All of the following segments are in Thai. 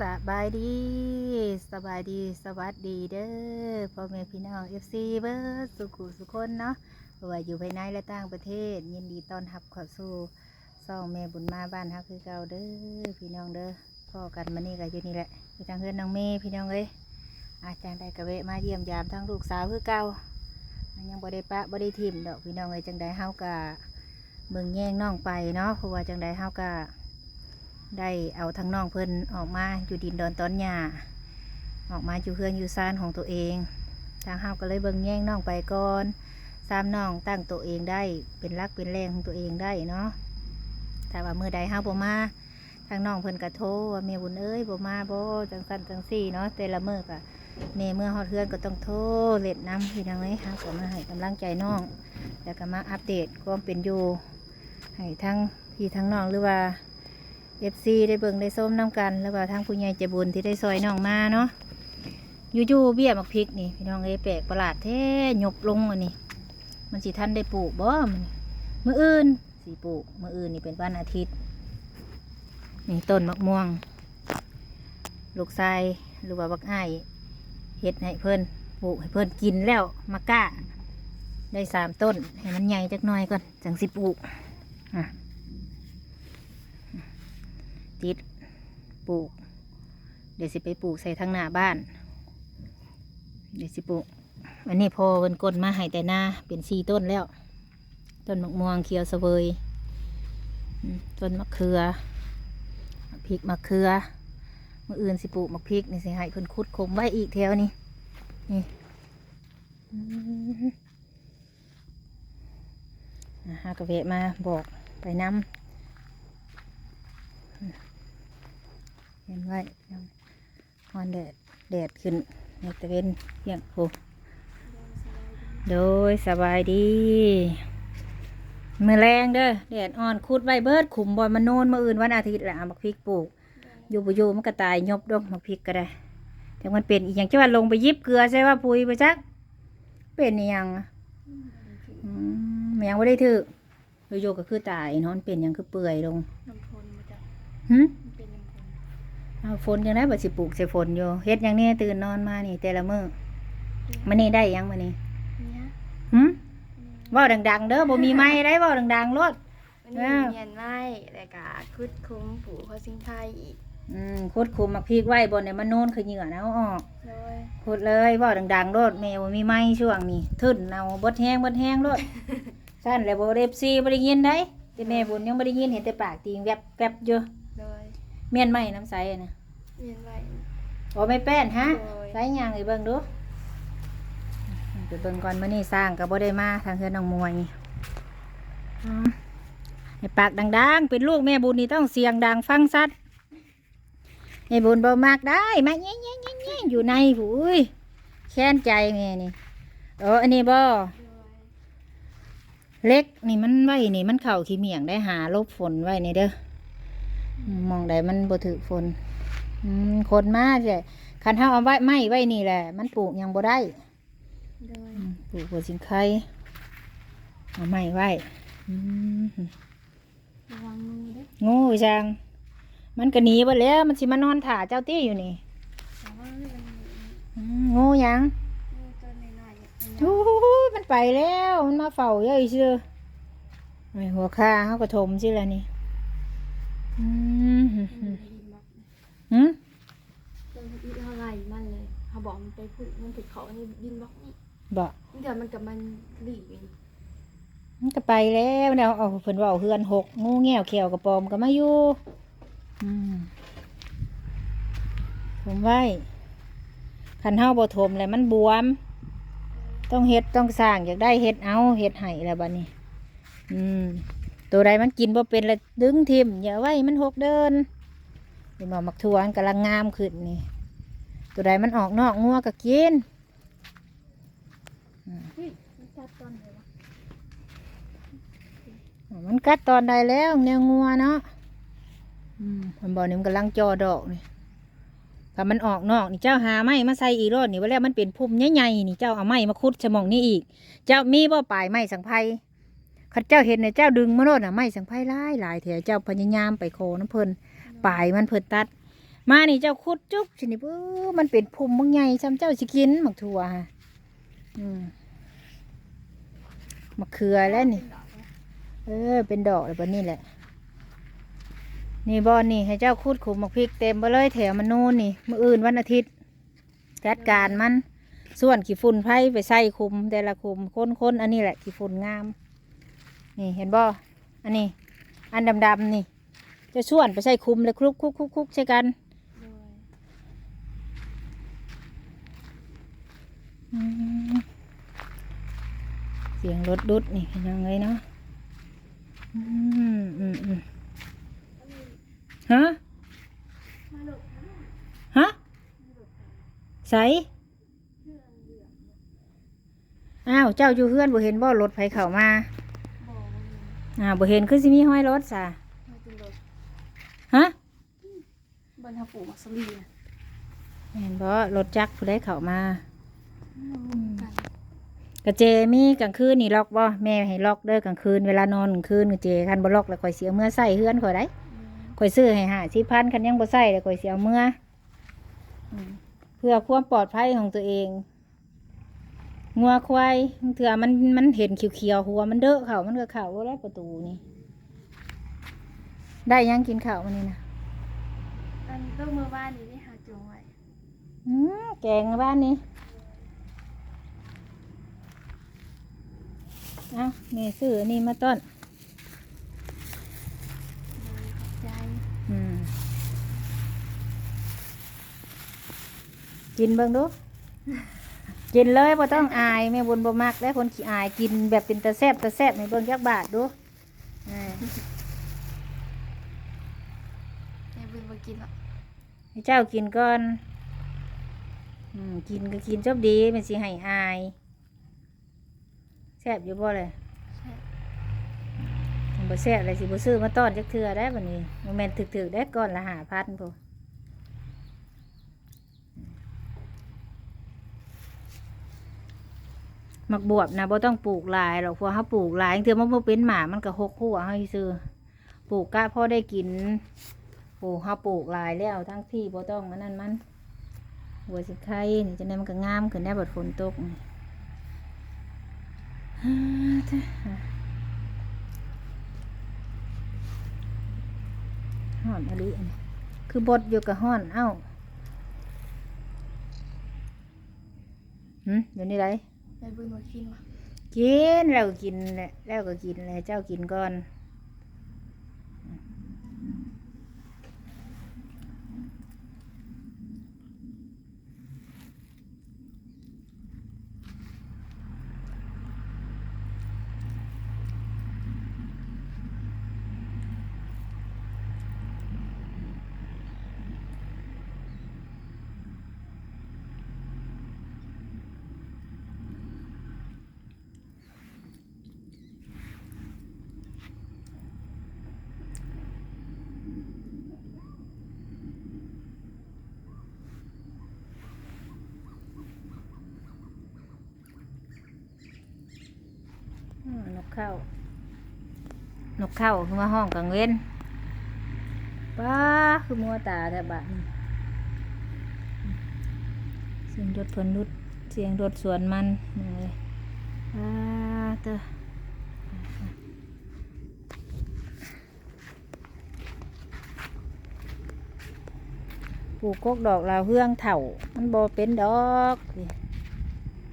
สบายดี สบายดี สวัสดีเด้อพ่อแม่พี่น้องเอฟซีเบิร์ดสุขุสุคนเนาะว่าอยู่ภายในและต่างประเทศ ยินดีต้อนรับเข้าสู่ซ่องแม่บุญมาบ้านฮักคือเก่าเด้อพี่น้องเด้อพ่อกันมานี่ก็อยู่นี่แหละอยู่ทางเฮือนน้องเมย์พี่น้องเอ้ยอาจารย์ได้กระเวะมาเยี่ยมยามทั้งลูกสาวคือเก่ายังบ่ได้ปะบ่ได้ทิมดอกพี่น้องเอ้ยจังได้เฮากะเบิ่งแย่งน้องไปเนาะเพราะว่าจังได้เฮากะ ได้เอาทั้งน้องเพิ่นออกมาอยู่ดินดอนตอนหญ้าออกมาอยู่เพื่อนอยู่ซ่านของตัวเอง ทางเฮาก็เลยเบิ่งแย่งน้องไปก่อนสามน้องตั้งตัวเองได้เป็นรักเป็นแรงของตัวเองได้เนาะถ้าว่ามือใดเฮาบ่มาทางน้องเพิ่นก็โทว่าแม่บุญเอ้ยบ่มาบ่จังซั่นจังซี่เนาะแต่ละมื้อก็แม่เมื่อฮอดเฮือนก็ต้องโทรเล็ดน้ำพี่น้องเอ้ยเฮาก็มาให้กำลังใจน้องแล้วก็มาอัปเดตความเป็นอยู่ให้ทั้งพี่ทั้งน้องหรือว่า เอฟซีได้เบิ่งได้ส้มน้ำกัน แล้วก็ทางผู้ใหญ่ใจบุญที่ได้ซอยน้องมาเนาะยู่ๆเบี้ยมักพริกนี่พี่น้องเอ้แปลกประหลาดแท้หยบลงอันนี้มันสิทันได้ปลูกบ่มันมืออื่นสิปลูกมืออื่นนี่เป็นวันอาทิตย์ นี่ต้นมะม่วง ลูกชายหรือว่าบักอ้ายเฮ็ดให้เพิ่นปลูกให้เพิ่นกินแล้วมะกล้า ได้สามต้นให้มันใหญ่จักหน่อยก่อนจังสิปลูกอะ ติดปลูก เดี๋ยวสิไปปลูกใส่ทางหน้าบ้าน เดี๋ยวสิปลูกอันนี้พอเพิ่นกดมาให้แต่หน้าเป็นสี่ต้นแล้ว ต้นมะม่วงเขียวเสวยอืมต้นมะเขือพริกมะเขือมื่ออื่นสิปลูกมะพริกนี่สิให้เพิ่นคุดคมไว้อีกแถวนี้นี่ฮากระเวะมาบอกไปน้ำ เห็นไว้ฮอนแดดแดดขึ้นในตะเวนเพียงโหโดยสบายดี มือแรงเด้อแดดอ่อนคุดไว้เบิดขุมบอลมาโนนมาอื่นวันอาทิตย์แหละเอามักพริกปลูกอยู่บุยูมันก็ตายยบดงมักพริกก็ได้แต่มันเป็นอีกอย่างที่ว่าลงไปยิบเกลือใช่ว่าปุยไปจัก เป็นอีหยังอะอืมมันยังไม่ได้ถืออยู่ๆก็คือตายเนอนเป็นหยังคือเปื่อยลงน้ำพลมาจากหึมันเป็นน้ำพล เอาฝนยังได้บัดสิปลูกใส่ฝนอยู่เฮ็ดหยังนี่ตื่นนอนมานี่แต่ละมื้อมันนี่ได้หยังมื้อนี้เนี่ยหึเว้าดังๆ เด้อบ่มีไม้ได้เว้าดังๆโลด มันมีเงียนไม้แล้วก็คุดคุ้มผูเขาสิงไทยอีกอืมขุดคุมมักพริกไว้บนเนี่ยมันโน่นคือเหงื่อนะเอาออก โดยขุดเลยเว้าดังๆโลดแม่บ่มีไม้ช่วงนี้ทึนเอาบดแห้งบดแห้งโลดซั่นแหล้วบ่ได้ FC บ่ได้ยินได้แต่แม่บุญยังบ่ได้ยินเห็นแต่ปากติงแวบแวบอยู่โดย เมียนไม้น้ำใสอะนะเงียนไว้บ่ไม่แป้นฮะโดยใส่หยังให้เบิ่งดูไปเบิ่งก่อนมื้อนี้สร้างก็บ่ได้มาทางเฮือนน้องมวยอืมให้ปากดังๆ เป็นลูกแม่บุญนี่ต้องเสียงดังฟังชัดแม่บุญบ่มากได้มาแย่ๆๆๆอยู่ในหูยแค้นใจแม่นี่เอออันนี้บ่โดยเล็กนี่มันไว้นี่มันเข้าขี้เมียงได้หาลบฝนไว้นี่เด้ออื มมองใดมันบ่ถือฝนอืมคนมาใช่คันเฮาเอาไว้ไม้ไว้นี่แหละ มันปลูกหยังบ่ได้โดยอืมปลูกหัวสิงไข่เอาไม้ไว้อืมระวังงูเด้องูจังมันก็หนีไปแล้วมันสิมานอนถ่าเจ้าตี้อยู่นี่ระวังเรื่องอืมงูหยังงูตัวน้อยๆเนี่ยโอ้โหมันไปแล้ว มันมาเฝ้าเยอะอีเชื่อไอ้หัวข้าเขาก็ถมสิละนี่ อืมมันเป็นดินบล็อกหืมเรื่องที่เท่าไหร่มันเลยเขาบอกมันไปพูดมันติดเขาในดินบล็อกนี่บอกเดี๋ยวมันกับมันหลีกอีกมันก็ไปแล้วเดี๋ยวเอาเพิ่นเว่าเฮือนหกงูแง่วเขียวกระปอมก็มาอยู่อืมผมไว้คันเฮาบ่ถมแล้วมันบวม ต้องเฮ็ดต้องสร้างอยากได้เฮ็ดเอาเฮ็ดให้แล้วบัดนี้ อืม ตัวใดมันกินบ่เป็นล้วดึงทิมอย่าไว้มันหกเดินเห็นบ่มักทวนกำลังงามขึ้นนี่ ตัวใดมันออกนอกงัวก็กินเฮ้ยมันมันกัดตอนใดแล้วแนวงัวเนาะอืมมันบอกนี่มันกำลังจอดอกนี่ถ้ามันออกนอกนี่เจ้าหาไม้มาใส่อีรอดนี่ว่าแล้วมันเป็นพุ่มใหญ่ๆนี่เจ้าเอาไม้มาคุดสมองนี่อีก เจ้ามีบ่ปลายไม้สังไพ ข้าเจ้าเห็นเนี่ยเจ้าดึงมาโน่นน่ะไม้สังไพหลายหลายแถวเจ้าพยายามไปโคน้ำเพลินปลายมันเพิ่นตัด มานี่เจ้าคุดจุ๊บสินี่ปื้อมันเป็นภูมิบางใหญ่ซ้ำเจ้าสิกินหมักถั่วฮะอืมมะเขือแล้วนี่ เออ เป็นดอกเลยบนนี่แหละ นี่บอนนี่ให้เจ้าคุดขุมหมักพริกเต็มไปเลยแถวมันนู่นนี่มื่ออื่นวันอาทิตย์จัดการมัน ส่วนขี้ฝุ่นไผ่ไปใส่คุมแต่ละคุมค้นๆอันนี้แหละขี้ฝุ่นงาม นี่เห็นบ่อันนี้ อันดำๆนี่ จะส่วนไปใส่คุมเลยคลุกคุกคุกคุกใช่กันเสียงรถดุดนี่เป็นยังไงเนาะอืมอืมอืมฮะฮะใสอ้าว เจ้าอยู่เพื่อนบ่เห็นบ่รถไผเข้ามา อ่าบ่เห็นคือสิมีห้อยรถซะมาเป็นรถฮะบนทับปูมักสลีนะเห็นบ่รถจักรผู้ใดเข้ามา กันกระเจมีกลางคืนนี่ล็อกบ่แม่ให้ล็อกเด้อกลางคืนเวลานอนกลางคืนกระเจคันบ่ล็อกแล้วข่อยเสียเมื่อใส่เฮือนข่อยได้ข่อยซื้อให้หาสิพันคันยังบ่ใส่เลยข่อยเสียเมื่ออืมเพื่อความปลอดภัยของตัวเอง งัวควายเถื่อมันมันเห็นเขียวๆหัวมันเด้อเขามันก็เข่าแล้วประตูนี่ ได้ยังกินข้าวมันนี่นะอันต้องเมื่อวานนี้ได้หาจงไว้อืมแกงบ้านนี้เอานี่ซื้ออันนี่มาต้นโดยขอบใจอืมกินเบิ่งดู กินเลยบ่ต้องอายแม่บุญบ่มักแล้วคนขี้อายกินแบบเป็นตะแซบตะแซบในเบิ่งจักบาทดูอ่าแม่บุญมากินหรอกให้เจ้ากินก่อนอืมกินก็กินจบดีมันสิให้อายแซ่บอยู่บ่เลยใช่มันบ่แซ่บเลยสิบ่ซื้อมาต้อนจักเทื่อได้บัดนี้โมเมนต์ถึกๆได้ก่อนละ5,000พุ่น มักบวบนะบ่ต้องปลูกหลายหรอกพราะเขาปลูกหลายเทื่อมันบ่เป็นหมามันก็หกหัวเฮาซื้อปลูกกะพ่อได้กินปลูกเฮาปลูกหลายแล้วทั้งที่บ่ต้องอันนั้นมันหัวสิไข่นี่จังได๋มันก็งามขึ้นได้บัดฝนตกนี่อนอะลิอันนี้คือบดอยู่กับฮ้อนเอ้าหึเดี๋ยวนี้ไร แม่บุญมากินวะกินแล้วก็กินแหละแล้วก็กินแหละเจ้ากินก่อน นกเข้านกเข้าคือมาห้องกังเว้นป้าคือมัวตาแทบบ้านเสียงรถเพลินรุดเสียงรถสวนมันเลยป้าเตอปลูกกกดอกลาวเฮืองเถ่า มันบ่เป็นดอกนี่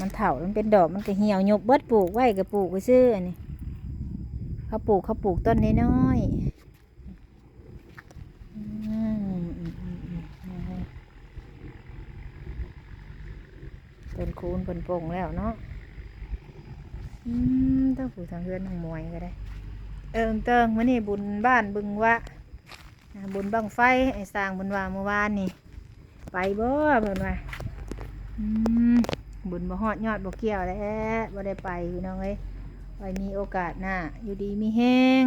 มันเถ่ามันเป็นดอกมันก็เหี่ยวยกเบิดปลูกไว้ก็ปลูกไปซื้ออันนี้เขาปลูกเขาปลูกต้นน้อยๆอืมอืมอืมอืมนคะต้นคูนเพิ่นปงแล้วเนาะอืมต้องปลูกทางเฮือนทางมวยก็ได้ เอิงเติงมื่อนี่บุญบ้านบึงวะบุญบังไฟไอ้สร้างบุญว่าเมื่อวานนี่ ไปบ่เพิ่นว่าอืม บุญบ่ฮอดยอดบ่เกี่ยวแล้วบ่ได้ไปพี่น้องเอ้ยไว้มีโอกาสหน้าอยู่ดีมีแฮง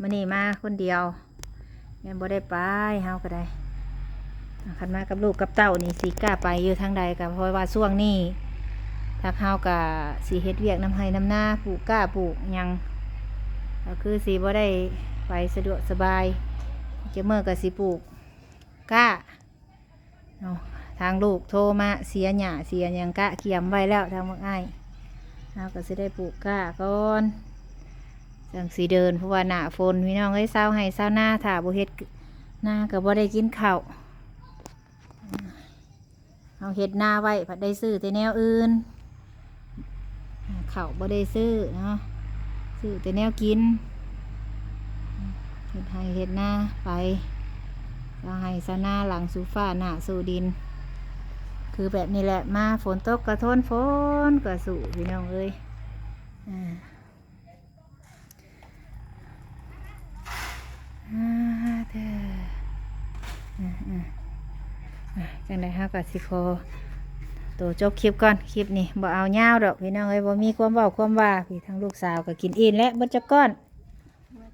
มื้อนี้มาคนเดียวแม่นบ่ได้ไปเฮาก็ได้คันมากับลูกกับเต้านี่สิกล้าไปอยู่ทางใดก็เพราะว่าช่วงนี้ถ้าเฮาก็สิเฮ็ดเวียกน้ำให้น้ำหน้าปลูกกล้าปลูกยังก็คือสีบ่ได้ไปสะดวกสบายจะเมื่อกับสีปลูกกล้าเนาะ ทางลูกโทรมาเสียหญ้าเสียยังกะเขียมไว้แล้วทางมืองไอ้ายเราก็สิได้ปลูกกล้าก่อนจังสีเดินเพราะว่าหนาฝนพี่น้องเอ้ยเศร้าให้เศร้าหน้าถ่าบ่เฮ็ดหน้าก็บ่ได้กินข้าวเอาเฮ็ดหน้าไว้ผัดได้ซื้อแต่แนวอื่นข้าวบ่ได้ซื้อเนาะซื้อแต่แนวกินเฮ็ดให้เฮ็ดหน้าไปเราให้เศร้าหน้าหลังสูฟ้าหน้าสู่ดิน คือแบบนี้แหละมาฝนตกกระทนฝนกระสู่พี่น้องเอ้ยอ่าเด้ออ่าอ่าจังไดฮะกับสิโคตัวจบคลิปก่อนคลิปนี้บ่เอายาดอกพี่น้องเอ้ยบ่มีความเว้าความว่าพี่ทั้งลูกสาวก็กินอิ่มแล้วเบิดจักก้อนมัน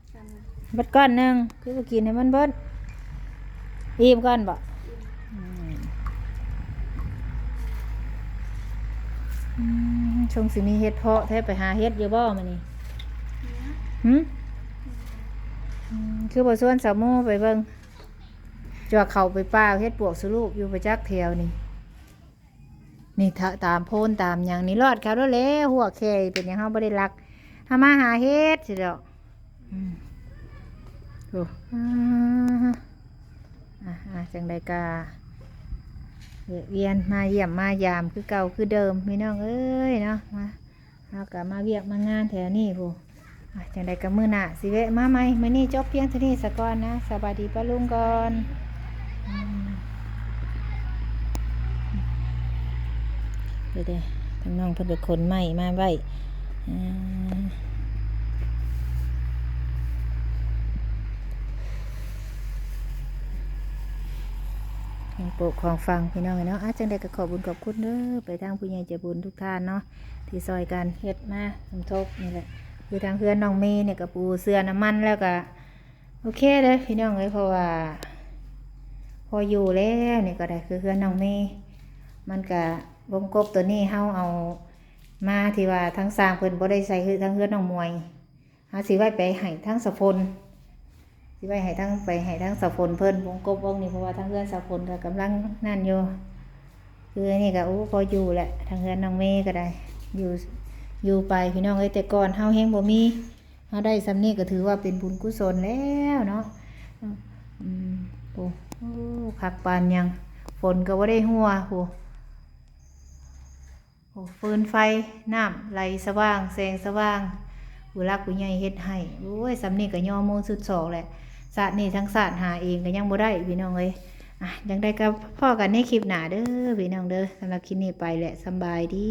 เบิดก้อนหนึงคือกินให้มันเบิดอิ่มก่อนบ่อืม อืม ชงสิมีเฮ็ดเพาะแทบไปหาเฮ็ดอยู่บ่มานี่หืมอืมคือบ่ส่วนสาวโมไปเบิ่งจวกเขาไปป่าเฮ็ดปวกสลูกอยู่ประจักแถวนี่ นี่ถ้าตามโพนตามหยังนี่รอดเขาแล้วแหล้วหัวแค่เป็นหยังเฮาบ่ได้รักหามาหาเฮ็ดสิดอกอืมโอ้อ่าอ่าอ่าจังไดกา เวียนมาเยี่ยมมายามคือเก่าคือเดิมพี่น้องเอ้ยเนาะมาเอากลับมาเวียกมางานแถวนี้ผู้จังใดกับมือหนาสิเวะมาไหมมือนี้จบเพียงเท่านี้สะก่อนนะสบายดีป้าลุงก่อนเดี๋ยวเดี๋ยวทางน้องเพิ่นเป็นคนใหม่มาไว้อ่าของโปรดของฟังพี่น้องเนาะอาจังใดก็ขอบุญขอบคุณเด้อไปทางผู้ใหญ่ใจบุญทุกท่านเนาะที่ซอยกันเฮ็ดมาสมทบนี่แหละคือทางเพื่อนน้องเมย์เนี่ยก็ปูเสื้อน้ำมันแล้วก็โอเคเลยพี่น้องเลยเพราะว่า พออยู่แล้วเนี่ยก็ได้คือเพื่อนน้องเมย์มันก็วงกบตัวนี้เฮาเอามาที่ว่าทั้งสร้างเพิ่นบ่ได้ใส่คือทั้งเพื่อนน้องมวยเฮาสิไว้ไปให้ทั้งสะพล สิไว้ให้ทั้งไปให้ทั้งสะพลเพิ่นวงกบวงนี้เพราะว่าทั้งเพื่อนสะพลก็กำลังนั่นอยู่คือนี่ก็โอ้พออยู่แหละทั้งเพื่อนน้องเมย์ก็ได้ อยู่อยู่ไปพี่น้องเอ้แต่ก่อนเฮาเฮงบ่มีเฮาได้สำนี้ก็ถือว่าเป็นบุญกุศลแล้วเนาะอืมโอ้โอ้คักปานยังฝนก็บ่ได้หัวโหโอ้ฟืนไฟน้ำไหลสว่างแสงสว่างผู้รักผู้ใหญ่เฮ็ดให้โอ้ยสำนี้ก็ย่อโมงสุดสองแหละ ศาสตร์นี่ทั้งศาสตร์หาเองก็ยังบ่ได้พี่น้องเอ้ยอะยังได้กับพ่อกันในคลิปหน้าเด้อพี่น้องเด้อสำหรับคลิปนี้ไปแหละสบายดี